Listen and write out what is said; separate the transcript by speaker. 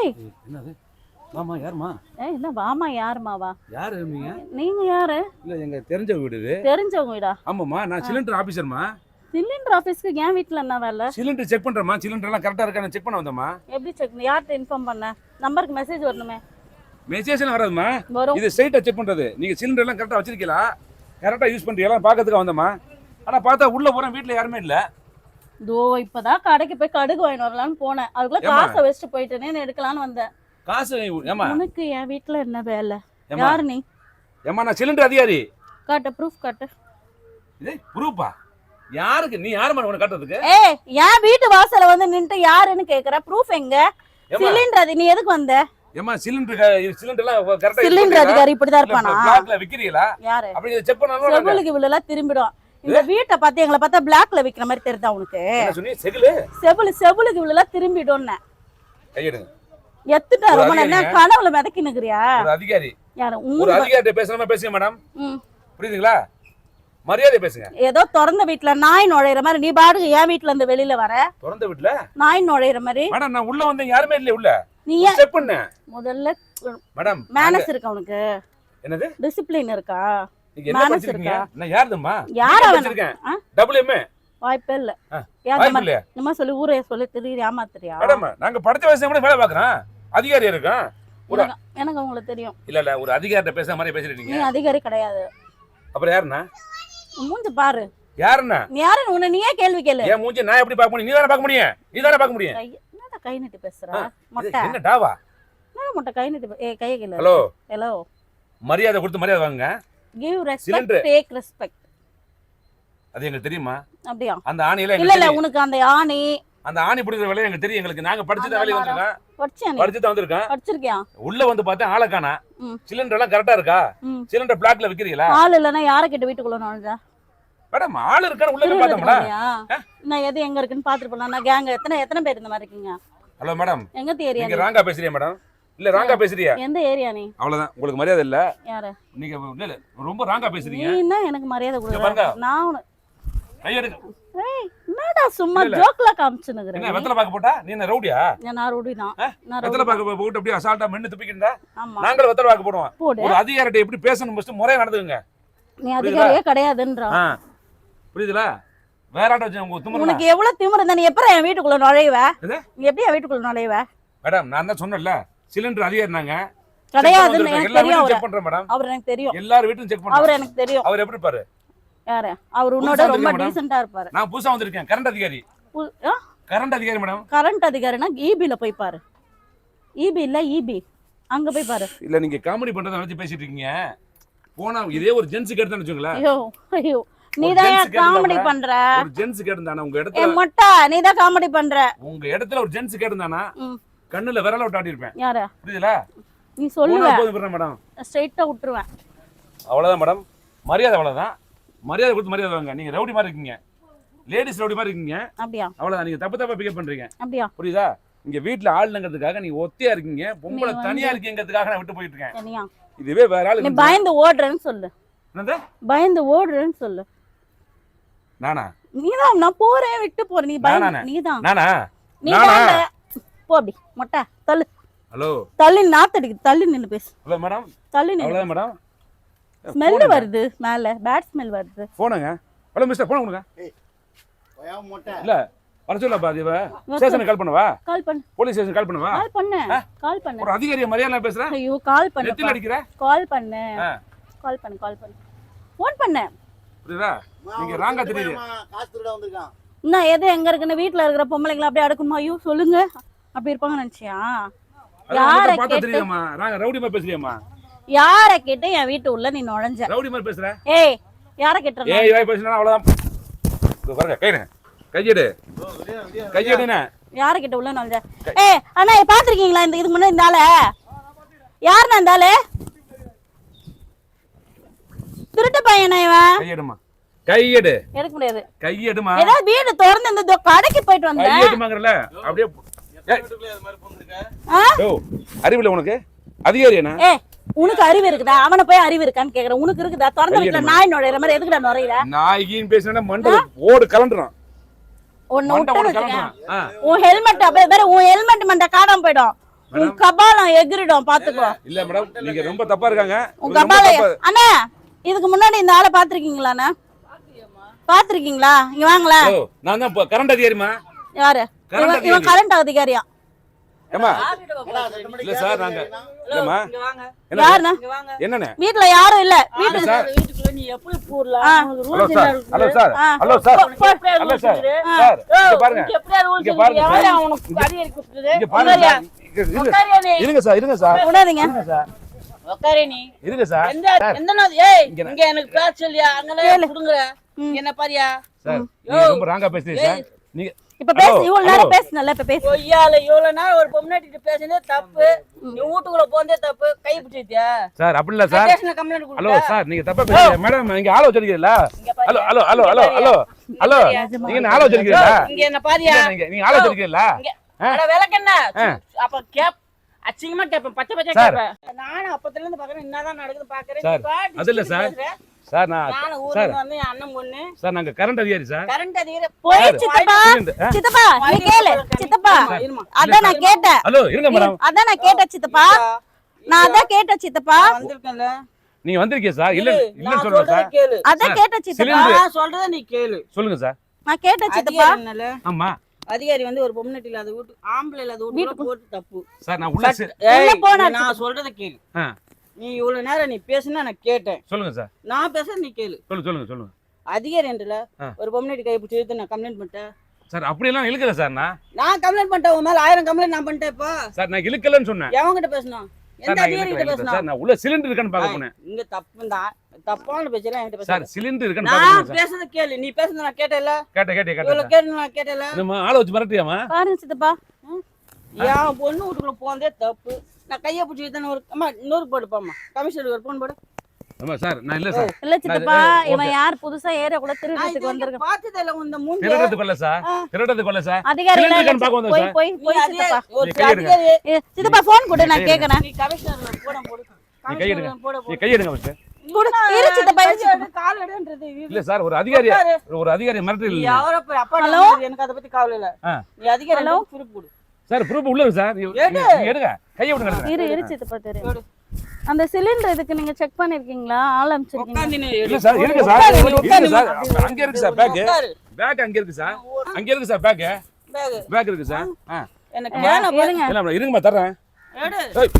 Speaker 1: ஏய்.
Speaker 2: என்னது? வாமா யாருமா?
Speaker 1: ஏய் என்ன வாமா யாருமாவா
Speaker 2: யாரு நீங்க?
Speaker 1: நீங்க யாரு?
Speaker 2: இல்ல எங்க தெரிஞ்ச வீடு இது.
Speaker 1: தெரிஞ்சவங்க வீடா?
Speaker 2: ஆமாம்மா நான் சிலிண்டர் ஆபீசர்மா?
Speaker 1: சிலிண்டர் ஆபீஸ்க்கு என் வீட்ல என்ன வேலை?
Speaker 2: Cylinder check பண்றேம்மா. சிலிண்டர் எல்லாம் கரெக்டா இருக்கான்னு செக் பண்ண வந்தம்மா.
Speaker 1: எப்படி செக் யார்கிட்ட இன்ஃபார்ம் பண்ண? நம்பருக்கு மெசேஜ் வரணுமே.
Speaker 2: மெசேஜ் எல்லாம் வராதுமா
Speaker 1: வரும்.
Speaker 2: இது ஸ்ட்ரைட்டா செக் பண்றது. நீங்க சிலிண்டர் எல்லாம் கரெக்டா வச்சிருக்கீங்களா? கரெக்டா யூஸ் பண்றீங்களா? பாக்கிறதுக்கு வந்தம்மா. ஆனா பார்த்தா உள்ள போறேன் வீட்ல யாருமே இல்ல.
Speaker 1: தோ இப்பதான் கடைக்கு போய் கடுகு வாங்கிட்டு வரலாம்னு போனேன். அதுக்குள்ள? காசை வச்சுட்டு போயிட்டேனே எடுக்கலாம்னு வந்தேன்.
Speaker 2: காசு ஏமா
Speaker 1: உனக்கு என் வீட்ல என்ன வேலை? யாரு நீ?
Speaker 2: ஏம்மா நான் சிலிண்டர் அதிகாரி.
Speaker 1: காட்டு ப்ரூஃப் காட்டு.
Speaker 2: இது ப்ரூஃபா யாருக்கு? நீ யாருமா உனக்கு காட்டுறதுக்கு?
Speaker 1: ஏய் என் வீட்டு வாசல்ல வந்து நின்னுட்டு யாருன்னு கேக்குற? ப்ரூஃப் எங்க? சிலிண்டர் அது நீ எதுக்கு வந்த?
Speaker 2: ஏம்மா சிலிண்டர் சிலிண்டர் எல்லாம் கரெக்டா
Speaker 1: சிலிண்டர் அதிகாரி இப்படிதான் இருப்பானா?
Speaker 2: பிளாக்ல விக்கிறீங்களா?
Speaker 1: யாரு?
Speaker 2: அப்படி செக் பண்ணாலும்
Speaker 1: செவிலுக்கு விழுலாம் திரும்பிடும். இந்த வீட்டை பார்த்து எங்களை பார்த்தா பிளாக்ல விக்கிற மாதிரி தெரியுதா உனக்கு? செவிலு செவிலுக்கு விழுலாம் திரும்பிடும்னு
Speaker 2: கையெடுங்க.
Speaker 1: எத்துட்டா ரொம்ப என்ன. கனவுல மிதக்கி நிக்கிறியா
Speaker 2: அதிகாரி. ஒரு அதிகாரிட்ட பேசுறமா பேசுங்க மேடம். புரியுதுங்களா? மரியாதை பேசுங்க.
Speaker 1: ஏதோ திறந்த வீட்டுல நாய் நுழையிற மாதிரி நீ பாட்டுக்கு என் வீட்டுல இருந்து வெளியில வர.
Speaker 2: திறந்த வீட்டுல
Speaker 1: நாய் நுழையிற மாதிரி.
Speaker 2: மேடம் நான் உள்ள வந்தேன் யாருமே இல்ல உள்ள.
Speaker 1: நீ
Speaker 2: செக் பண்ணேன்
Speaker 1: முதல்ல
Speaker 2: மேடம்
Speaker 1: மேனஸ் இருக்கா உனக்கு?
Speaker 2: என்னது?
Speaker 1: டிசிப்ளின் இருக்கா?
Speaker 2: என்ன படிச்சிருக்கீங்க? நான் யாருதும்மா?
Speaker 1: யாரா
Speaker 2: படிச்சிருக்கேன்? டபுள் எம்
Speaker 1: வாய்ப்பே இல்ல. மாதிரி சொல்லி ஊரே சொல்லி திடீர் ஏமாத்துறியா?
Speaker 2: மேடம் நாங்க படிச்ச வயசுல கூட வேலை பாக்குறோம் அதிகாரி இருக்கோம்.
Speaker 1: எனக்கு- தெரியும்.
Speaker 2: இல்ல இல்ல ஒரு அதிகாரிட்ட பேசுற மாதிரி பேசிருக்கீங்க
Speaker 1: நீ அதிகாரி கிடையாது.
Speaker 2: அப்புறம் யாருண்ணா?
Speaker 1: மூஞ்சி பாரு.
Speaker 2: யாருண்ணா?
Speaker 1: நீ யாரு உன்னை நீயே கேள்வி கேளு.
Speaker 2: மூஞ்சி நான் எப்படி பார்க்க முடியும்? நீ தானே பார்க்க முடியும்? நீ தானே பார்க்க முடியும்?
Speaker 1: கை என்னடா கை நீட்டி பேசுற? மொட்டை.
Speaker 2: என்ன டாவா?
Speaker 1: என்ன மொட்டை கை நீட்டி ஏய் கையை கேளு
Speaker 2: ஹலோ
Speaker 1: ஹலோ
Speaker 2: மரியாதை கொடுத்து மரியாதை வாங்க
Speaker 1: கிவ் ரெஸ்பெக்ட். டேக் ரெஸ்பெக்ட்
Speaker 2: அது எங்களுக்கு தெரியுமா?
Speaker 1: அப்படியா?
Speaker 2: அந்த ஆணியில
Speaker 1: இல்ல இல்ல. உனக்கு அந்த ஆணி.
Speaker 2: அந்த ஆணி பிடிக்கிற வேலையை எங்களுக்கு தெரியும். எங்களுக்கு நாங்க படிச்சு
Speaker 1: அந்த
Speaker 2: தான் வேலைக்கு
Speaker 1: மரம்.
Speaker 2: வந்திருக்கோம். படிச்சு தான் வந்திருக்கோம்.
Speaker 1: படிச்சிருக்கியா?
Speaker 2: உள்ள வந்து பார்த்தா ஆளை காணா. சிலிண்டர் எல்லாம் கரெக்டா இருக்கா? சிலிண்டர் பிளாக்ல விக்கிறீங்களா?
Speaker 1: ஆள் இல்லைன்னா யாரை கிட்ட வீட்டுக்குள்ள நுழைஞ்சா
Speaker 2: மேடம் ஆள் இருக்கான்னு உள்ள பார்த்தோம்ல?
Speaker 1: நான் எது எங்க இருக்குன்னு பாத்துட்டு போலாம். நான் கேங்க எத்தனை எத்தனை பேர் இந்த மாதிரி இருக்கீங்க?
Speaker 2: ஹலோ மேடம்
Speaker 1: எங்க ஏரியா
Speaker 2: நீங்க ராங்கா பேசுறியா மேடம் இல்ல ராங்கா பேசுறியா?
Speaker 1: எந்த ஏரியா நீ?
Speaker 2: அவ்வளவுதான். உங்களுக்கு மரியாதை இல்ல?
Speaker 1: யாரு?
Speaker 2: நீங்க இல்ல ரொம்ப ராங்கா
Speaker 1: நீ
Speaker 2: பேசுறீங்க
Speaker 1: என்ன எனக்கு மரியாதை. கொடுக்குற? நான் என்னடா சும்மா. ஜோக்ல
Speaker 2: என்ன
Speaker 1: காமிச்சுனுக்குறேன்
Speaker 2: வெத்தலை பாக்க போட்டா? நீ என்ன ரவுடியா?
Speaker 1: நான் ரவுடி தான்.
Speaker 2: வெத்தலை. பாக்க போட்டு அப்படியே அசால்ட்டா மென்னு துப்பிக்கிட்டா
Speaker 1: ஆமா.
Speaker 2: நாங்களும் வெத்தலை பாக்க போடுவோம்.
Speaker 1: போடு.
Speaker 2: ஒரு அதிகாரிட்ட எப்படி பேசணும் ஃபர்ஸ்ட் முறையா நடந்துக்குங்க.
Speaker 1: நீ அதிகாரியே கிடையாதுன்றான்
Speaker 2: ஆ. புரியுதுல? வேற ஆட்ட வச்சு உங்க தும்முறா
Speaker 1: உனக்கு எவ்வளவு திமிரு இருந்தா நீ எப்பறம் என் வீட்டுக்குள்ள நுழைவ? நீ எப்படி என் வீட்டுக்குள்ள நுழைவ?
Speaker 2: மேடம் நான் தான் சொன்னேன்ல. சிலிண்டர் அதிகாரி நாங்க
Speaker 1: கிடையாதுன்னு எனக்கு தெரியும்
Speaker 2: செக் பண்றேன் மேடம்.
Speaker 1: அவர் எனக்கு தெரியும்.
Speaker 2: எல்லார் வீட்டும் செக் பண்றேன்.
Speaker 1: அவர் எனக்கு தெரியும்.
Speaker 2: அவர் எப்படி பாரு
Speaker 1: யாரு? அவர் உன்னோட ரொம்ப டீசெண்டா இருப்பாரு.
Speaker 2: நான் புதுசா வந்திருக்கேன். கரண்ட் அதிகாரி. கரண்ட் அதிகாரி மேடம்.
Speaker 1: கரண்ட் அதிகாரினா ஈபில போய் பாரு. ஈபி இல்ல ஈபி அங்க போய் பாரு.
Speaker 2: இல்ல நீங்க காமெடி பண்றத நினைச்சு பேசிட்டு இருக்கீங்க. போனா இதே ஒரு ஜென்ஸ் கேட்டு வச்சுங்களேன்
Speaker 1: ஐயோ ஐயோ. நீ தான் காமெடி. பண்ற?
Speaker 2: ஒரு ஜென்ஸ் கேட்டிருந்தானா உங்க இடத்துல?
Speaker 1: மொட்டை நீ தான் காமெடி பண்ற.
Speaker 2: உங்க இடத்துல ஒரு ஜென்ஸ்
Speaker 1: ம்.
Speaker 2: கண்ணுல விரல விட்டு ஆட்டியிருப்பேன்
Speaker 1: யாரு?
Speaker 2: புரியுதுல?
Speaker 1: நீ சொல்லுவ.
Speaker 2: போனா போதும் மேடம்.
Speaker 1: ஸ்ட்ரைட்டா விட்டுருவேன்.
Speaker 2: அவ்வளவுதான் மேடம். மரியாதை அவ்வளவுதான். மரியாதை கொடுத்து மரியாதை வாங்க நீங்க ரவுடி மாதிரி இருக்கீங்க. லேடிஸ் ரவுடி மாதிரி இருக்கீங்க.
Speaker 1: அப்படியா?
Speaker 2: அவ்வளவுதான். நீங்க தப்பு தப்பா பிக்கப் பண்றீங்க.
Speaker 1: அப்படியா?
Speaker 2: புரியுதா? இங்க வீட்ல ஆளுங்கிறதுக்காக நீங்க ஒத்தையா இருக்கீங்க. பொம்பளை தனியா இருக்கீங்கிறதுக்காக நான் விட்டு போயிட்டு இருக்கேன். இதுவே வேற ஆளு
Speaker 1: நீ பயந்து ஓடுறேன்னு சொல்லு.
Speaker 2: என்னது?
Speaker 1: பயந்து ஓடுறேன்னு சொல்லு.
Speaker 2: நானா?
Speaker 1: நீதான் நான் போறேன் விட்டு போறேன். நீ பயந்து? நீதான்.
Speaker 2: நானா?
Speaker 1: நீ போ அப்படி. மொட்டை தள்ளு.
Speaker 2: ஹலோ.
Speaker 1: தள்ளி நாத்தடிக்கு தள்ளி நின்னு பேசு.
Speaker 2: Hello madam.
Speaker 1: தள்ளி நின்னு
Speaker 2: அவ்வளவுதான் மேடம்.
Speaker 1: ஸ்மெல் வருது மேல. பேட் ஸ்மெல் வருது.
Speaker 2: போனுங்க ஹலோ மிஸ்டர் போன கொடுங்க.
Speaker 3: பயம் மொட்டை.
Speaker 2: இல்ல வர சொல்லப்பா இவ. ஸ்டேஷனுக்கு கால் பண்ணவா?
Speaker 1: கால் பண்ணு.
Speaker 2: போலீஸ் ஸ்டேஷன் கால் பண்ணவா?
Speaker 1: கால் பண்ணு. கால் பண்ணு.
Speaker 2: ஒரு அதிகாரிய மரியாதை பேசுறேன்
Speaker 1: ஐயோ கால் பண்ணு.
Speaker 2: நெத்தில அடிக்கிற?
Speaker 1: கால் பண்ணு. கால் பண்ணு கால் பண்ணு. ஃபோன் பண்ணு.
Speaker 2: புரியுதா? நீங்க ராங்கா தெரியுது.
Speaker 3: காசு திருட வந்திருக்கான்.
Speaker 1: இன்னும் எது எங்க இருக்குன்னு? வீட்ல இருக்கிற பொம்பளைங்களை அப்படியே அடுக்கணுமா? ஐயோ சொல்லுங்க. அப்படி இருப்பாங்க நினைச்சியா? யார கேட்டு
Speaker 2: ரவுடி மாதிரி
Speaker 1: யார கேட்டு என் வீட்டு உள்ள நீ நுழைஞ்ச?
Speaker 2: ரவுடி மாதிரி பேசுற?
Speaker 1: ஏய் யார கேட்டு
Speaker 2: ஏய் வாய் பேசினா அவ்வளவுதான். இதோ பாருங்க கைடுங்க கையெடு கையெடுன
Speaker 1: யார கிட்ட உள்ள நுழைஞ்ச? ஏய் அண்ணா பாத்திருக்கீங்களா இந்த இதுக்கு முன்னாடி இந்த ஆள? யாருண்ணா இந்த ஆளு? திருட்டு பையனா இவன்?
Speaker 2: கையெடுமா கையெடு
Speaker 1: எடுக்க முடியாது.
Speaker 2: கையெடுமா
Speaker 1: ஏதாவது வீடு திறந்து இந்த கடைக்கு போயிட்டு வந்தேன்
Speaker 2: கையெடுமாங்கறல அப்படியே அறிவில்ல உனக்கு?
Speaker 1: ஏய் உனக்கு அறிவு இருக்குதா? அவனை போய் அறிவு இருக்கான்னு கேக்குறேன். உனக்கு இருக்குதா? திறந்த வீட்டுல. நாய் நுழையிற மாதிரி எதுக்குடா நுழையிற?
Speaker 2: நாய்கின்னு பேசினா மண்டல ஓடு கலண்டுறான்
Speaker 1: ஒன்னு உன் ஹெல்மெட் அப்படியே வேற உன் ஹெல்மெட் மண்டை காணாம போயிடும். உன் கபாலம் எகிரிடும் பாத்துக்கோ
Speaker 2: இல்ல மேடம் நீங்க ரொம்ப தப்பா இருக்காங்க.
Speaker 1: உன் கபாலம் அண்ணா இதுக்கு முன்னாடி இந்த ஆளை பாத்திருக்கீங்களாண்ணா பாத்திருக்கீங்களா இங்க வாங்களேன்.
Speaker 2: நான் தான் கரண்ட் அதிகாரிமா
Speaker 1: யாரு? இவன் கரண்ட் அதிகாரியா?
Speaker 2: ஏமா இல்ல சார் நாங்க இல்லம்மா.
Speaker 4: இங்க வாங்க.
Speaker 2: என்ன
Speaker 1: யாருண்ணா?
Speaker 4: இங்க வாங்க.
Speaker 2: என்னண்ணே?
Speaker 1: வீட்டுல யாரும் இல்ல. வீட்டு
Speaker 2: sir. Hello sir. Hello sir. Hello sir. Sir. இங்க பாருங்க. இங்க இங்க இருங்க. சார் இருங்க சார். இருங்க சார். இங்க
Speaker 4: எனக்கு பேச சொல்லியா? அங்கெல்லாம் குடுங்குற என்ன பாரியா?
Speaker 2: சார் ரொம்ப ராங்கா பேசுறீங்க சார். நீங்க
Speaker 1: இப்ப பேசு இவ்வளவு நேரம். பேசுனல இப்ப பேசு.
Speaker 4: கொய்யால இவ்வளவு நாள் ஒரு பொம்னாட்டிட்டு பேசுனதே தப்பு. நீ வீட்டுக்குள்ள போந்தே தப்பு. கை பிடிச்சிட்டியா?
Speaker 2: சார் அப்படி இல்ல சார். ஹலோ சார் நீங்க தப்பா பேசுறீங்க. மேடம் நீங்க ஆள வச்சிருக்கீங்களா. Hello hello hello hello hello. Hello நீங்க என்ன ஆள வச்சிருக்கீங்களா
Speaker 4: இங்க என்ன பாரியா
Speaker 2: நீங்க நீங்க ஆள வச்சிருக்கீங்களா?
Speaker 4: அட
Speaker 2: ஆ.
Speaker 4: அப்ப கேப் அச்சிங்கமா கேப்பேன். பச்சை பச்சை. கேப்பேன். நானும் அப்பத்துல இருந்து பாக்குறேன் என்னதான் நடக்குது பாக்குறேன்
Speaker 2: அது இல்ல சார். சார் நான் சார்.
Speaker 4: அண்ணன் பொண்ணு.
Speaker 2: சார் நாங்க கரண்ட் அதிகாரி சார்.
Speaker 4: கரண்ட் அதிகாரி.
Speaker 1: போய் சித்தப்பா? சித்தப்பா நீ கேளு. சித்தப்பா. அதான் நான் கேட்டேன்.
Speaker 2: ஹலோ இருங்க மேடம்
Speaker 1: அதான் நான் கேட்டேன் சித்தப்பா. நான் அதான் கேட்டேன் சித்தப்பா.
Speaker 4: வந்திருக்கேன்ல.
Speaker 2: நீங்க வந்திருக்கீங்க சார்? இல்ல
Speaker 4: நான்
Speaker 2: சொல்றேன் சார்.
Speaker 1: அதான் கேட்டேன் சித்தப்பா.
Speaker 4: நான் சொல்றத நீ கேளு.
Speaker 2: சொல்லுங்க சார்.
Speaker 1: நான் கேட்டேன் சித்தப்பா.
Speaker 2: ஆமா.
Speaker 4: அதிகாரி வந்து ஒரு பொம்னட்டி இல்லாத வீட்டு ஆம்பளை இல்லாத வீட்டுக்குள்ள போட்டு தப்பு.
Speaker 2: சார் நான் உள்ள
Speaker 1: போனா
Speaker 4: நான் சொல்றத கேளு. நீ இவ்வளவு நேரம் நீ பேசுனா நான் கேட்டேன்.
Speaker 2: சொல்லுங்க சார்.
Speaker 4: நான் பேச நீ கேளு.
Speaker 2: சொல்லுங்க சொல்லுங்க சொல்லுங்க.
Speaker 4: அதிகாரி என்றல
Speaker 2: ஆ.
Speaker 4: ஒரு பொம்னாட்டி கை பிடிச்சி இழுத்து நான் கம்ப்ளைண்ட் பண்ணிட்டேன்.
Speaker 2: சார் அப்படியெல்லாம் இழுக்கல சார் நான்.
Speaker 4: நான் கம்ப்ளைண்ட் பண்ணிட்டேன் உன் மேல ஆயிரம் கம்ப்ளைண்ட் நான் பண்ணிட்டேன் இப்போ.
Speaker 2: சார் நான் இழுக்கலன்னு சொன்னேன்.
Speaker 4: எவன்கிட்ட பேசணும்
Speaker 2: உள்ள சிலிண்டர் இருக்கான்னு பார்க்க போனேன்.
Speaker 4: இங்க தப்பு தான். தப்பான பேச்செல்லாம் என்கிட்ட
Speaker 2: சார் சிலிண்டர் இருக்கான்னு
Speaker 4: நான் பேசுறத கேளு. நீ பேசுறத நான் கேட்டேல
Speaker 2: கேட்ட கேட்டே
Speaker 4: கேட்டு நான் கேட்டேல
Speaker 2: நம்ம ஆளை வச்சு மிரட்டியாமா?
Speaker 1: பாருங்க சித்தப்பா.
Speaker 4: என் பொண்ணு வீட்டுக்குள்ள போனதே தப்பு. நான் கையை பிடிச்சி தானே ஒரு அம்மா இன்னொரு போடு பாம்மா. கமிஷனருக்கு ஒரு போன் போடு.
Speaker 2: ஆமா சார் நான் இல்ல சார்.
Speaker 1: இல்ல சித்தப்பா இவன் யார் புதுசா ஏரியா கூட
Speaker 4: வரைக்கும்
Speaker 1: வந்திருக்கான்.
Speaker 4: பார்த்ததே இல்ல மூஞ்சி
Speaker 2: திருடத்துக்கு சார். திருடத்துக்கு சார்.
Speaker 1: அதிகாரி போய். போய் போய் சித்தப்பா. சித்தப்பா கொடு நான் கேக்குறேன்.
Speaker 4: நீ கமிஷனர் போட போடு.
Speaker 2: நீ கை எடுங்க.
Speaker 4: கமிஷனர் போட
Speaker 2: நீ
Speaker 4: போடு.
Speaker 2: கை எடுங்க ஃபர்ஸ்ட்
Speaker 1: கொடு இரு சித்தப்பா இரு சித்தப்பா.
Speaker 4: கால் எடுன்றது
Speaker 2: இல்ல சார் ஒரு அதிகாரி. ஒரு அதிகாரி மிரட்டல் இல்ல
Speaker 1: ஹலோ?
Speaker 4: எனக்கு அதை பத்தி கவலை இல்ல. நீ அதிகாரி
Speaker 1: ஹலோ?
Speaker 4: குறிப்பு கொடு
Speaker 2: சார் ப்ரூஃப் உள்ள இருக்கு சார் எடுங்க. கையை விடுங்க.
Speaker 1: இரு இரு சித்தப்பா தெரியும். அந்த சிலிண்டர் இதுக்கு நீங்க செக் பண்ணிருக்கீங்களா? ஆள்
Speaker 4: நீ
Speaker 2: இல்ல. சார் இருக்கு சார். இருக்கு. சார். அங்க இருக்கு சார் பேக். பேக் அங்க இருக்கு சார். அங்க இருக்கு சார் பேக்
Speaker 4: பேகு.
Speaker 2: இருக்கு சார். ஆ.
Speaker 4: எனக்கு வேணும்
Speaker 1: இருங்க.
Speaker 2: இருங்கம்மா ஏய்.